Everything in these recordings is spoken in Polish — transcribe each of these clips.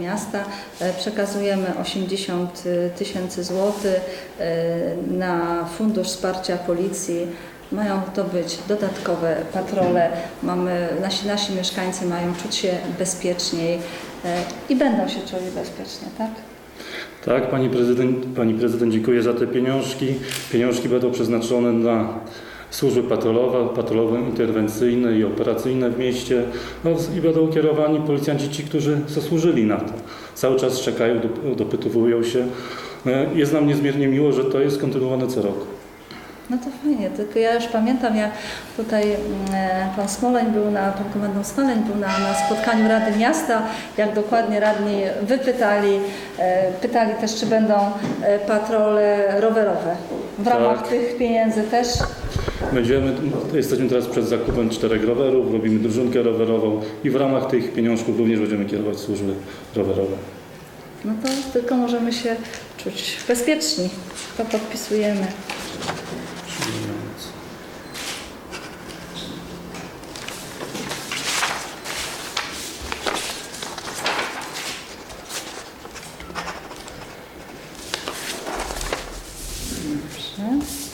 Miasta. E, Przekazujemy 80 tysięcy złotych e, na Fundusz Wsparcia Policji. Mają to być dodatkowe patrole. Mamy, nasi, nasi mieszkańcy mają czuć się bezpieczniej e, i będą się czuli bezpiecznie, tak? Tak, pani prezydent, pani prezydent, dziękuję za te pieniążki. Pieniążki będą przeznaczone na służby patrolowe, patrolowe interwencyjne i operacyjne w mieście no, i będą kierowani policjanci ci, którzy zasłużyli na to. Cały czas czekają, dop- dopytowują się. E, Jest nam niezmiernie miło, że to jest kontynuowane co roku. No to fajnie, tylko ja już pamiętam, jak tutaj mm, e, pan Smoleń był na, pan komendant Smoleń był na, na spotkaniu Rady Miasta, jak dokładnie radni wypytali, e, pytali też, czy będą patrole rowerowe. W ramach Tak. tych pieniędzy też. Będziemy, jesteśmy teraz przed zakupem czterech rowerów, robimy drużynkę rowerową i w ramach tych pieniążków również będziemy kierować służby rowerowe. No to tylko możemy się czuć bezpieczni. To podpisujemy. Dobrze.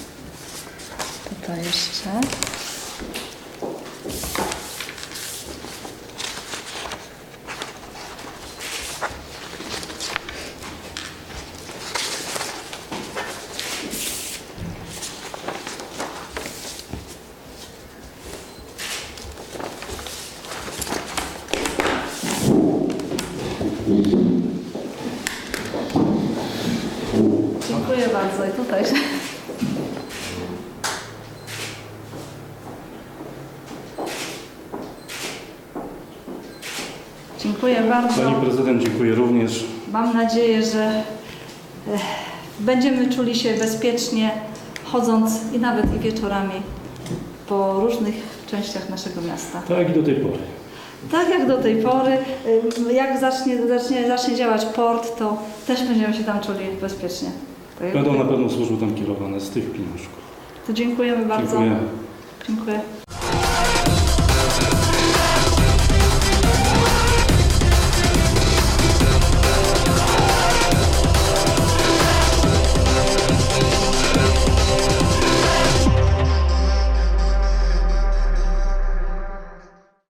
Tutaj jeszcze. Dziękuję bardzo. I tutaj. Dziękuję bardzo. Pani prezydent, dziękuję również. Mam nadzieję, że eh, będziemy czuli się bezpiecznie chodząc i nawet i wieczorami po różnych częściach naszego miasta. Tak i do tej pory. Tak jak do tej pory, ym, jak zacznie, zacznie, zacznie działać port, to też będziemy się tam czuli bezpiecznie. To, Będą na pewno służby tam kierowane z tych pieniążków. to dziękujemy bardzo. Dziękuję. Dziękuję.